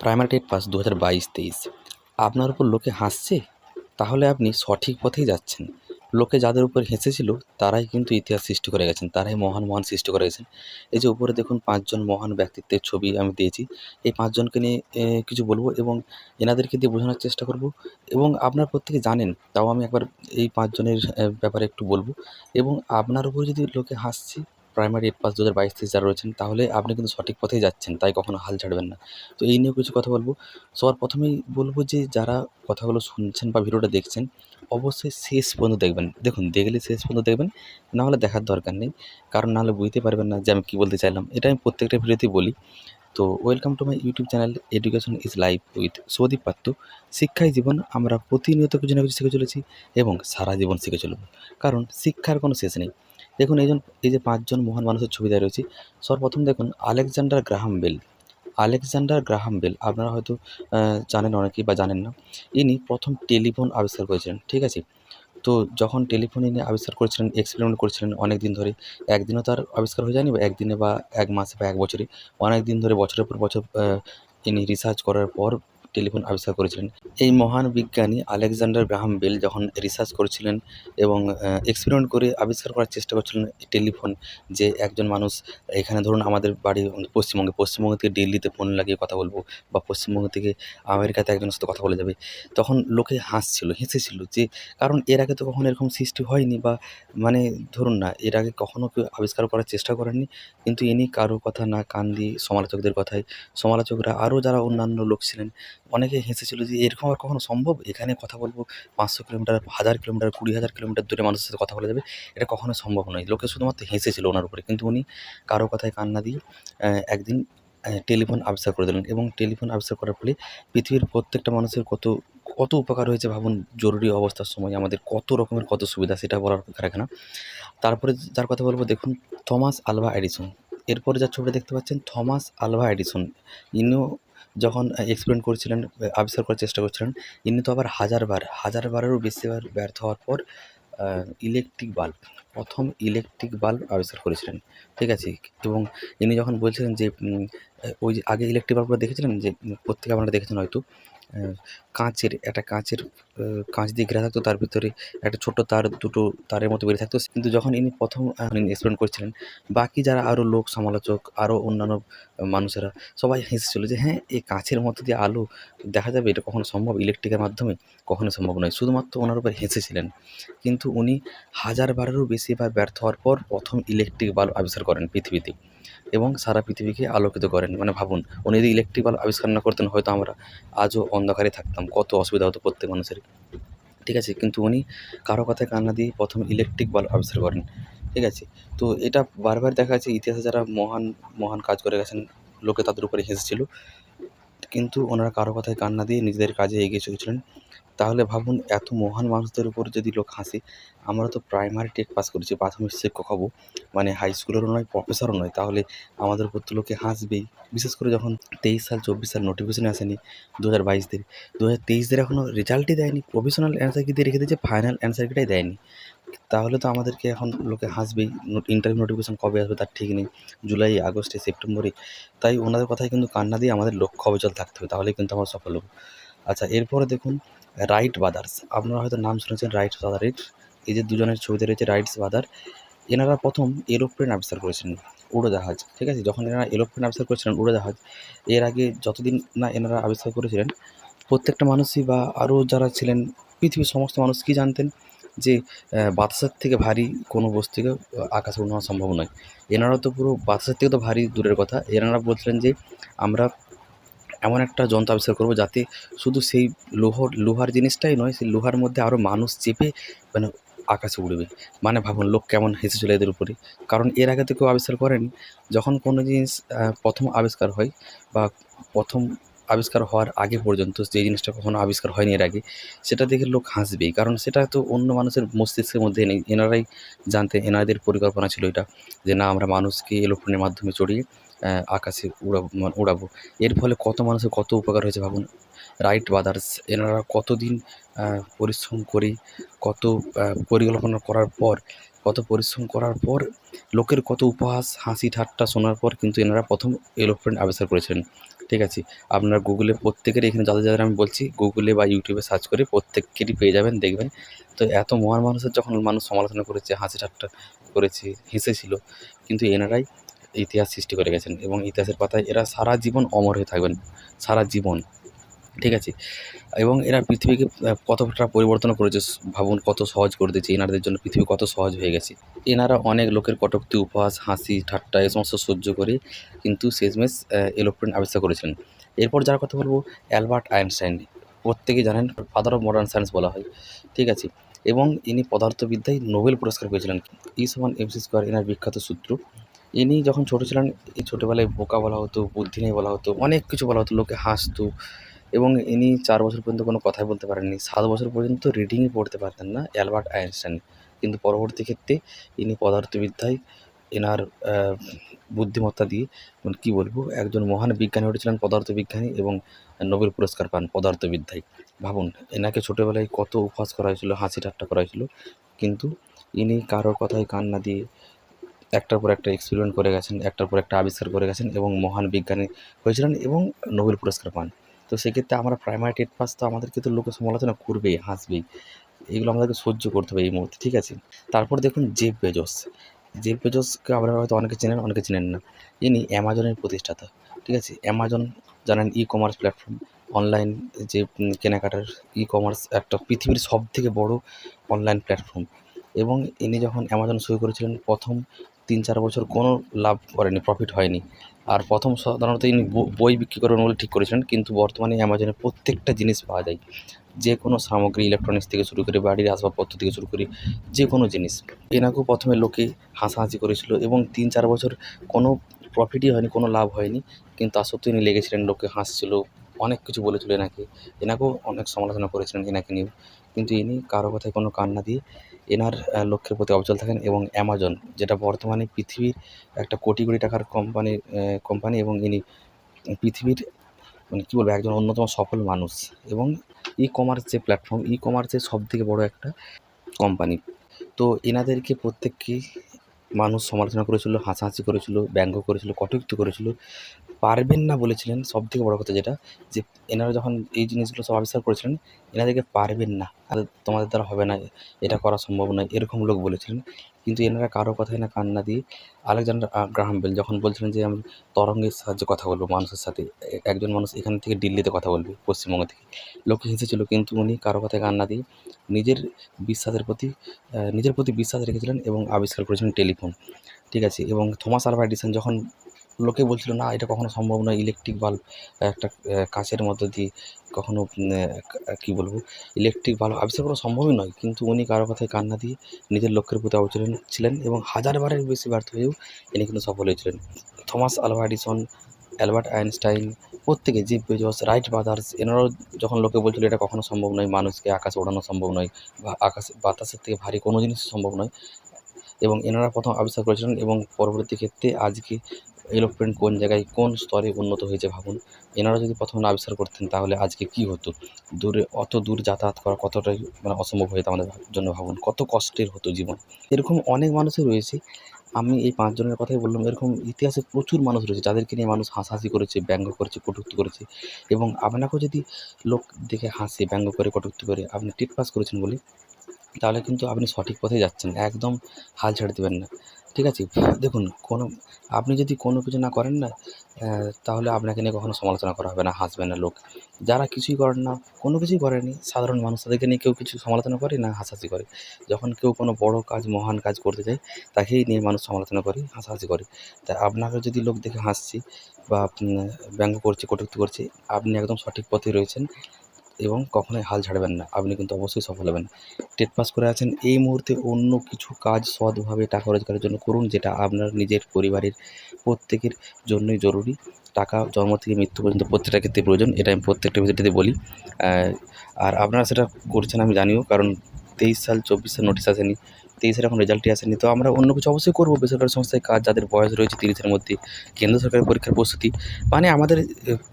Primary TET pass দু হাজার বাইশ, তেইশ। আপনার উপর লোকে হাসছে? তাহলে আপনি সঠিক পথেই যাচ্ছেন। লোকে যাদের উপর হেসেছিল, তারাই কিন্তু ইতিহাস সৃষ্টি করে গেছেন। তারাই মহান মহান সৃষ্টি করে গেছেন। এই যে উপরে দেখুন পাঁচজন মহান ব্যক্তিত্বের ছবি আমি দিয়েছি। এই পাঁচজনকে নিয়ে কিছু বলব এবং এনাদেরকে দিয়ে বোঝানোর চেষ্টা করব। এবং আপনার প্রত্যেকে জানেন, তাও আমি একবার এই পাঁচজনের ব্যাপারে একটু বলব। এবং আপনার উপর যদি লোকে হাসছে প্রাইমারি এইট পাস দু হাজার বাইশ তেইশ যারা রয়েছেন, তাহলে আপনি কিন্তু সঠিক পথেই যাচ্ছেন, তাই কখনো হাল ছাড়বেন না। তো এই নিয়েও কিছু কথা বলব। সবার প্রথমেই বলব যে, যারা কথাগুলো শুনছেন বা ভিডিওটা দেখছেন, অবশ্যই শেষ পর্যন্ত দেখবেন। দেখুন, দেখলে শেষ পর্যন্ত দেখবেন, না হলে দেখার দরকার নেই। কারণ নাহলে বুঝতে পারবেন না যে আমি কী বলতে চাইলাম। এটা আমি প্রত্যেকটা ভিডিওতেই বলি। তো welcome to my YouTube channel education is life with Soudip Patra শিক্ষাই জীবন, আমরা প্রতিনিয়ত কিছু না কিছু শিখে চলেছি এবং সারা জীবন শিখে চলব। কারণ শিক্ষার কোনো শেষ নেই। দেখুন এইজন এই যে পাঁচজন মহান মানুষের ছবি দেওয়া রয়েছে। সর্বপ্রথম দেখুন, Alexander Graham Bell. Alexander Graham Bell, আপনারা হয়তো জানেন অনেকেই বা জানেন না। ইনি প্রথম টেলিফোন আবিষ্কার করেছিলেন, ঠিক আছে? তো যখন টেলিফোন ইনি আবিষ্কার করেছিলেন এক্সপেরিমেন্ট করেছিলেন অনেক দিন ধরে, একদিনও তার আবিষ্কার হয়ে যায়নি বা একদিনে বা এক মাসে বা এক বছরে অনেক দিন ধরে বছরের পর বছর ইনি রিসার্চ করার পর টেলিফোন আবিষ্কার করেছিলেন। এই মহান বিজ্ঞানী আলেকজান্ডার গ্রাহাম বেল যখন রিসার্চ করেছিলেন এবং এক্সপেরিমেন্ট করে আবিষ্কার করার চেষ্টা করছিলেন টেলিফোন যে একজন মানুষ, এখানে ধরুন আমাদের বাড়ি পশ্চিমবঙ্গে, পশ্চিমবঙ্গ থেকে দিল্লিতে ফোন লাগিয়ে কথা বলব বা পশ্চিমবঙ্গ থেকে আমেরিকাতে একজনের সাথে কথা বলে যাবে, তখন লোকে হাসছিল, হেসেছিল যে, কারণ এর আগে তো কখনো এরকম সৃষ্টি হয়নি বা মানে ধরুন না, এর আগে কখনো কেউ আবিষ্কার করার চেষ্টা করেননি, কিন্তু ইনি কারও কথা না কান দিয়ে সমালোচকদের কথায় সমালোচকরা আরও যারা অন্যান্য লোক ছিলেন অনেকে হেসেছিল যে, এরকম আর কখনো সম্ভব? এখানে কথা বলব, পাঁচশো কিলোমিটার, হাজার কিলোমিটার, কুড়ি হাজার কিলোমিটার দূরে মানুষের সাথে কথা বলা যাবে? এটা কখনো সম্ভব নয়। লোকে শুধুমাত্র হেসেছিল ওনার উপরে। কিন্তু উনি কারও কথায় কান না দিয়ে একদিন টেলিফোন আবিষ্কার করে দিলেন এবং টেলিফোন আবিষ্কার করার ফলে পৃথিবীর প্রত্যেকটা মানুষের কত কত উপকার হয়েছে ভাবুন, জরুরি অবস্থার সময় আমাদের কত রকমের কত সুবিধা, সেটা বলার রাখে না তারপরে যার কথা বলব, দেখুন, থমাস আলভা এডিসন। এরপরে যার ছবিটা দেখতে পাচ্ছেন, থমাস আলভা এডিসন। ইনিও যখন এক্সপ্লেন করছিলেন আবিষ্কার করার চেষ্টা করছিলেন, ইনি তো আবার হাজারবার, হাজারবারেরও বেশিবার ব্যর্থ হওয়ার পর ইলেকট্রিক বাল্ব প্রথম ইলেকট্রিক বাল্ব আবিষ্কার করেছিলেন। ঠিক আছে? এবং ইনি যখন বলছিলেন যে ওই যে আগে ইলেকট্রিক বাল্বগুলো দেখেছিলেন যে প্রত্যেকে আপনারা দেখেছেন হয়তো কাঁচের, একটা কাঁচের কাঁচ দিয়ে ঘেরা থাকতো, তার ভিতরে একটা ছোট্ট তার, দুটো তারের মতো বেরিয়ে থাকতো। কিন্তু যখন ইনি প্রথম এক্সপেরিমেন্ট করছিলেন, বাকি যারা আরও লোক, সমালোচক আরও অন্যান্য মানুষেরা, সবাই হেসেছিল যে হ্যাঁ এই কাঁচের মধ্যে দিয়ে আলো দেখা যাবে, এটা কখনো সম্ভব? ইলেকট্রিকের মাধ্যমে? কখনো সম্ভব নয়। শুধুমাত্র ওনার উপর হেসেছিলেন। কিন্তু উনি হাজার বারেরও বেশি বার ব্যর্থ হওয়ার পর প্রথম ইলেকট্রিক বাল্ব আবিষ্কার করেন পৃথিবীতে এবং সারা পৃথিবীকে আলোকিত করেন। মানে ভাবুন, উনি যদি ইলেকট্রিক বাল্ব আবিষ্কার না করতেন, হয়তো আমরা আজও অন্ধকারে থাকতাম, কত অসুবিধা হতো প্রত্যেক মানুষের। ঠিক আছে, কিন্তু উনি কারও কথায় কান্না দিয়ে প্রথম ইলেকট্রিক বাল্ব আবিষ্কার করেন। ঠিক আছে, তো এটা বারবার দেখা যাচ্ছে, ইতিহাসে যারা মহান মহান কাজ করে গেছেন, লোকে তাদের উপরে হেসেছিল। কিন্তু ওনারা কারও কথায় কান্না দিয়ে নিজেদের কাজে এগিয়ে চলেছিলেন। তাহলে ভাবুন, এত মহান মানুষদের উপর যদি লোক হাসে, আমরা তো প্রাইমারি টেট পাস করেছি, প্রাথমিক শিক্ষক হব। মানে হাই স্কুলেরও নয় প্রফেসরও নয়, তাহলে আমাদের উপর তো লোকে হাসবেই। বিশেষ করে যখন তেইশ সাল, চব্বিশ সাল নোটিফিকেশন আসেনি দু হাজার বাইশদের দু হাজার তেইশদের এখনও রেজাল্টই দেয়নি প্রফেশনাল অ্যান্সার কি দিয়ে রেখে দিয়েছে? ফাইনাল অ্যান্সার কিটাই দেয়নি। তাহলে তো আমাদেরকে এখন লোকে হাসবেই ইন্টারভিউ নোটিফিকেশন কবে আসবে তার ঠিক নেই, জুলাই, আগস্টে, সেপ্টেম্বরে। তাই ওনাদের কথায় কিন্তু কান্না দিয়ে আমাদের লক্ষ্য অবিচল থাকতে হবে তাহলে কিন্তু আমরা সফল হব। আচ্ছা এরপরে দেখুন রাইট বাদার্স আপনারা হয়তো নাম শুনেছেন রাইট বাদারের এই যে দুজনের ছবিতে রয়েছে রাইটস বাদার এনারা প্রথম এরোপ্লেন আবিষ্কার করেছিলেন উড়োজাহাজ ঠিক আছে? যখন এনারা এরোপ্লেন আবিষ্কার করেছিলেন উড়োজাহাজ এর আগে যতদিন না এনারা আবিষ্কার করেছিলেন, প্রত্যেকটা মানুষই বা আরও যারা ছিলেন, পৃথিবীর সমস্ত মানুষ কি জানতেন যে বাতাসের থেকে ভারী কোনো বস্তুকে আকাশে উড়ানো সম্ভব নয়। এনারা তো পুরো বাতাসের থেকে তো ভারী দূরের কথা। এনারা বলছিলেন যে, আমরা এমন একটা যন্ত্র আবিষ্কার করব যাতে শুধু সেই লোহর, লোহার জিনিসটাই নয়, সেই লোহার মধ্যে আরও মানুষ চেপে মানে আকাশে উড়বে। মানে ভাবুন, লোক কেমন হেসে চলে এদের উপরে। কারণ এর আগে তো কেউ আবিষ্কার করেনি। যখন কোনো জিনিস প্রথম আবিষ্কার হয় বা প্রথম আবিষ্কার হওয়ার আগে পর্যন্ত যে জিনিসটা কখনো আবিষ্কার হয়নি এর আগে, সেটা দেখে লোক হাসবেই। কারণ সেটা তো অন্য মানুষের মস্তিষ্কের মধ্যে নেই। এনারাই জানতে এনাদের পরিকল্পনা ছিল এটা যে, না, আমরা মানুষকে এরোপ্লেনের মাধ্যমে চড়িয়ে আকাশে উড়াবো মানে উড়াবো। এর ফলে কত মানুষের কত উপকার হয়েছে ভাবুন? রাইট ব্রাদার্স এনারা কতদিন পরিশ্রম করে, কত পরিকল্পনা করার পর, কত পরিশ্রম করার পর, লোকের কত উপহাস, হাসি, ঠাট্টা শোনার পর কিন্তু এনারা প্রথম এরোপ্লেন আবিষ্কার করেছিলেন ঠিক আছে? আপনারা গুগলে প্রত্যেকেরই এখানে যাদের যাদের আমি বলছি গুগলে বা ইউটিউবে সার্চ করে প্রত্যেকেরই পেয়ে যাবেন, দেখবেন। তো এত মহান মানুষের যখন মানুষ সমালোচনা করেছে, হাসি, ঠাট্টা করেছে, হেসেছিল, কিন্তু এনারাই ইতিহাস সৃষ্টি করে গেছেন এবং ইতিহাসের পাতায় এরা সারা জীবন অমর হয়ে থাকবেন, সারা জীবন, ঠিক আছে? এবং এরা পৃথিবীকে কতটা পরিবর্তন করেছে ভাবুন, কত সহজ করে দিয়েছে, এনাদের জন্য পৃথিবী কত সহজ হয়ে গেছে। এনারা অনেক লোকের কটূক্তি, উপহাস, হাসি, ঠাট্টা, এ সমস্ত সহ্য করে কিন্তু শেষমেশ এলোপ্লেন আবিষ্কার করেছিলেন। এরপর যার কথা বলব, অ্যালবার্ট আইনস্টাইন। প্রত্যেকেই জানেন ফাদার অফ মডার্ন সায়েন্স বলা হয়, ঠিক আছে? এবং ইনি পদার্থবিদ্যায় নোবেল পুরস্কার পেয়েছিলেন। ই সমান এমসি স্কোয়ার, এনার বিখ্যাত সূত্র। ইনি যখন ছোটো ছিলেন, এই ছোটোবেলায় বোকা বলা হতো, বুদ্ধি নেই বলা হতো, অনেক কিছু বলা হতো, লোকে হাসতো এবং ইনি চার বছর পর্যন্ত কোনো কথাই বলতে পারেননি। সাত বছর পর্যন্ত রিডিংই পড়তে পারতেন না অ্যালবার্ট আইনস্টাইন। কিন্তু পরবর্তী ক্ষেত্রে ইনি পদার্থবিদ্যায় এনার বুদ্ধিমত্তা দিয়ে মানে কী বলব, একজন মহান বিজ্ঞানী উঠেছিলেন পদার্থবিজ্ঞানী এবং নোবেল পুরস্কার পান পদার্থবিদ্যায়। ভাবুন, এনাকে ছোটোবেলায় কত উপহাস করা হয়েছিল হাসি ঠাট্টা করা হয়েছিল, কিন্তু ইনি কারোর কথায় কান না দিয়ে একটার পর একটা এক্সপেরিমেন্ট করে গেছেন, একটার পর একটা আবিষ্কার করে গেছেন এবং মহান বিজ্ঞানী হয়েছিলেন এবং নোবেল পুরস্কার পান। তো সেক্ষেত্রে আমরা প্রাইমারি টেট পাস তো আমাদেরকে তো লোকে সমালোচনা করবেই, হাসবেই। এগুলো আমাদেরকে সহ্য করতে হবে এই মুহূর্তে, ঠিক আছে? তারপর দেখুন জেব বেজোস। জেব বেজোসকে আপনারা হয়তো অনেকে চেনেন অনেকে চেনেন না। ইনি অ্যামাজনের প্রতিষ্ঠাতা, ঠিক আছে? অ্যামাজন জানেন ই কমার্স প্ল্যাটফর্ম অনলাইন যে কেনাকাটার ই কমার্স একটা পৃথিবীর সব থেকে বড় অনলাইন প্ল্যাটফর্ম এবং ইনি যখন অ্যামাজন শুরু করেছিলেন, প্রথম তিন চার বছর কোনো লাভ করেনি প্রফিট হয়নি। আর প্রথম সাধারণত ইনি বই বিক্রি করবেন বলে ঠিক করেছিলেন কিন্তু বর্তমানে অ্যামাজনে প্রত্যেকটা জিনিস পাওয়া যায়। যে কোনো সামগ্রী ইলেকট্রনিক্স থেকে শুরু করে বাড়ির আসবাবপত্র থেকে শুরু করে যে কোনো জিনিস। এনাকেও প্রথমে লোকে হাসাহাসি করেছিল এবং তিন চার বছর কোনো প্রফিটই হয়নি, কোনো লাভ হয়নি, কিন্তু তা সত্ত্বেও ইনি লেগেছিলেন, লোকে হাসছিল, অনেক কিছু বলেছিল এনাকে। এনাকেও অনেক সমালোচনা করেছিলেন এনাকে নিয়েও কিন্তু ইনি কারও কথায় কোনো কান্না দিয়ে এনার লক্ষ্যের প্রতি অবিচল থাকেন এবং অ্যামাজন যেটা বর্তমানে পৃথিবীর একটা কোটি কোটি টাকার কোম্পানি কোম্পানি এবং ইনি পৃথিবীর মানে কী বলব, একজন অন্যতম সফল মানুষ এবং ই কমার্স যে প্ল্যাটফর্ম ই কমার্সের সব থেকে বড় একটা কোম্পানি তো এনাদেরকে প্রত্যেককেই মানুষ সমালোচনা করেছিল, হাসাহাসি করেছিল, ব্যঙ্গ করেছিল, কটূক্তি করেছিল। পারবেন না বলেছিলেন সব থেকে বড় কথা যেটা যে এনারা যখন এই জিনিসগুলো সব আবিষ্কার করেছিলেন এনাদেরকে পারবেন না। তোমাদের দ্বারা হবে না এটা করা সম্ভব নয় এরকম লোক বলেছিলেন। কিন্তু এনারা কারও কথাই না কান না দিয়ে আলেকজান্ডার আহ, গ্রাহাম বেল যখন বলছিলেন যে আমি তরঙ্গের সাহায্যে কথা বলব মানুষের সাথে একজন মানুষ এখান থেকে দিল্লিতে কথা বলবে পশ্চিমবঙ্গ থেকে। লোকে হেসেছিল কিন্তু উনি কারও কথায় কান না দিয়ে নিজের বিশ্বাসের প্রতি নিজের প্রতি বিশ্বাস রেখেছিলেন এবং আবিষ্কার করেছিলেন টেলিফোন। ঠিক আছে? এবং থমাস আলভা এডিসন যখন লোকে বলছিল, না, এটা কখনো সম্ভব নয় ইলেকট্রিক বাল্ব একটা কাচের মধ্য দিয়ে কখনো কী বলব ইলেকট্রিক বাল্ব আবিষ্কার করা সম্ভবই নয়। কিন্তু উনি কারও কথায় কান্না দিয়ে নিজের লক্ষ্যের প্রতি অবিচল ছিলেন এবং হাজার বারের বেশি ব্যর্থ হয়েও ইনি কিন্তু সফল হয়েছিলেন। Thomas Alva Edison, Albert Einstein, প্রত্যেকে জিপ বেজস, রাইট ব্রাদার্স, এনারাও যখন লোকে বলছিল, এটা কখনো সম্ভব নয়, মানুষকে আকাশে ওড়ানো সম্ভব নয়, বা আকাশে, বাতাসের থেকে ভারী কোনো জিনিস সম্ভব নয়। এবং এনারা প্রথম আবিষ্কার করেছিলেন এবং পরবর্তী ক্ষেত্রে আজকে এরোপ্লেন কোন জায়গায় কোন স্তরে উন্নত হয়েছে ভাবুন? এনারা যদি প্রথম আবিষ্কার করতেন তাহলে আজকে কী হতো? দূরে, অত দূর যাতায়াত করা কতটাই মানে অসম্ভব হয়ে আমাদের জন্য ভাবুন? কত কষ্টের হতো জীবন। এরকম অনেক মানুষই রয়েছে। আমি এই পাঁচজনের কথাই বললাম, এরকম ইতিহাসে প্রচুর মানুষ রয়েছে যাদেরকে নিয়ে মানুষ হাসাহাসি করেছে, ব্যঙ্গ করেছে, কটূক্তি করেছে। এবং আপনাকেও যদি লোক দেখে হাসে, ব্যঙ্গ করে, কটূক্তি করে, আপনি টেট পাস করেছেন বলে তাহলে কিন্তু আপনি সঠিক পথে যাচ্ছেন, একদম হাল ছেড়ে দেবেন না। ঠিক আছে? দেখুন, কোনো, আপনি যদি কোনো কিছু না করেন না তাহলে আপনাকে নিয়ে কখনো সমালোচনা করা হবে না, হাসবে না লোক। যারা কিছুই করেন না, কোনো কিছুই করেনি, সাধারণ মানুষ তাদেরকে নিয়ে কেউ কিছু সমালোচনা করে না, হাসাহাসি করে। যখন কেউ কোনো বড় কাজ, মহান কাজ করতে যায়, তাকেই নিয়ে মানুষ সমালোচনা করে, হাসাহাসি করে। তা আপনাকে যদি লোক দেখে হাসছি বা ব্যঙ্গ করছে, কটুক্তি করছে, আপনি একদম সঠিক পথে রয়েছেন। এবং কখনোই হাল ছাড়বেন না। আপনি কিন্তু অবশ্যই সফল হবেন। টেট পাস করে আছেন, এই মুহূর্তে অন্য কিছু কাজ সৎভাবে টাকা রোজগারের জন্য করুন, যেটা আপনার নিজের পরিবারের প্রত্যেকের জন্যই জরুরি। টাকা, জন্ম থেকে মৃত্যু পর্যন্ত প্রত্যেকটা ক্ষেত্রে প্রয়োজন, এটা আমি প্রত্যেকটা ভিডিওতে বলি। আর আপনারা সেটা করছেন আমি জানিও, কারণ তেইশ সাল, চব্বিশ সাল নোটিশ আসেনি। তেইশের এখন রেজাল্টই আসেনি। তো আমরা অন্য কিছু অবশ্যই করব। বেসরকারি সংস্থায় কাজ, যাদের বয়স রয়েছে তিরিশের মধ্যে, কেন্দ্র সরকারের পরীক্ষার প্রস্তুতি। মানে আমাদের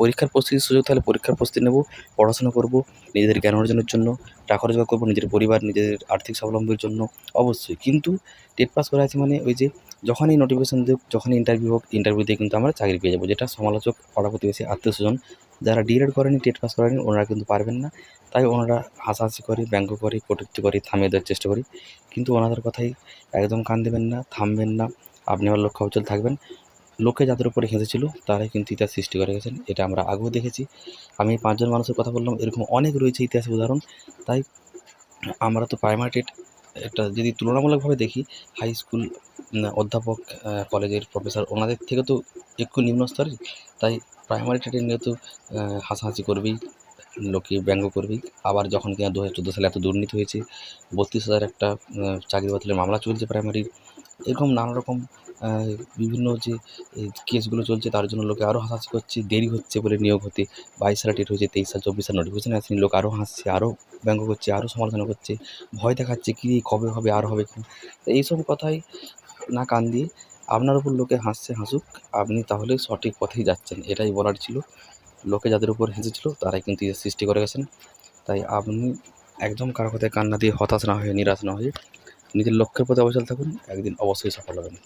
পরীক্ষার প্রস্তুতির সুযোগ তাহলে পরীক্ষার প্রস্তুতি নেব, পড়াশোনা করব, নিজেদের জ্ঞান অর্জনের জন্য, টাকা রোজগার করব, নিজের পরিবার, নিজেদের আর্থিক স্বাবলম্বীর জন্য, অবশ্যই। কিন্তু টেট পাস করা আছে মানে ওই যে, যখনই নোটিফিকেশন দেব যখনই ইন্টারভিউ হোক ইন্টারভিউ দিয়ে কিন্তু আমরা চাকরি পেয়ে যাব, যেটা সমালোচক পাড়া প্রতিবেশী আত্মীয় স্বজন যারা ডিএড করেনি টেট পাস করেনি, ওনারা কিন্তু পারবেন না। তাই ওনারা হাসাহাসি করে, ব্যঙ্গ করে, কটূক্তি করে, থামিয়ে দেওয়ার চেষ্টা করি। কিন্তু ওনাদের কথাই একদম কান দেবেন না, থামবেন না। আপনি আমার লক্ষ্য অচল থাকবেন। লোকে যাদের উপরে হেসেছিল, তারাই কিন্তু ইতিহাস সৃষ্টি করে গেছেন। এটা আমরা আগেও দেখেছি। আমি পাঁচজন মানুষের কথা বললাম, এরকম অনেক রয়েছে ইতিহাসের উদাহরণ। তাই আমরা তো প্রাইমারি টেট একটা যদি তুলনামূলকভাবে দেখি হাই স্কুল অধ্যাপক কলেজের প্রফেসর ওনাদের থেকে তো একটু নিম্ন স্তরে তাই প্রাইমারি টেটে নিয়ে তো হাসাহাসি করবেই, লোকে ব্যঙ্গ করবেই। আবার যখন কিনা দু হাজার চোদ্দ সালে এত দুর্নীতি হয়েছে, বত্রিশ হাজার একটা চাকরি বাতিলের মামলা চলছে প্রাইমারির এরকম নানা রকম বিভিন্ন যে কেসগুলো চলছে, তার জন্য লোকে আরও হাসাহাসি করছে, দেরি হচ্ছে বলে নিয়োগ হতে। বাইশ সালে টেট হয়েছে তেইশ সাল, চব্বিশ সাল নোটিফিকেশন আসেনি লোক আরও হাসছে আরও ব্যঙ্গ করছে আরও সমালোচনা করছে, ভয় দেখাচ্ছে কী, কবে হবে, আর হবে কি? এইসব কথাই না কান দিয়ে আপনার উপর লোকে হাসছে, হাসুক, আপনি তাহলে সঠিক পথেই যাচ্ছেন, এটাই বলার ছিল। লোকে যাদের উপর হেসেছিল, তারাই কিন্তু সৃষ্টি করে গেছেন। তাই আপনি একদম কারও কথায় কান্না দিয়ে হতাশ না হয়ে, নিরাশ না হয়ে নিজের লক্ষ্যের প্রতি অবচল থাকুন, একদিন অবশ্যই সফল হবেন।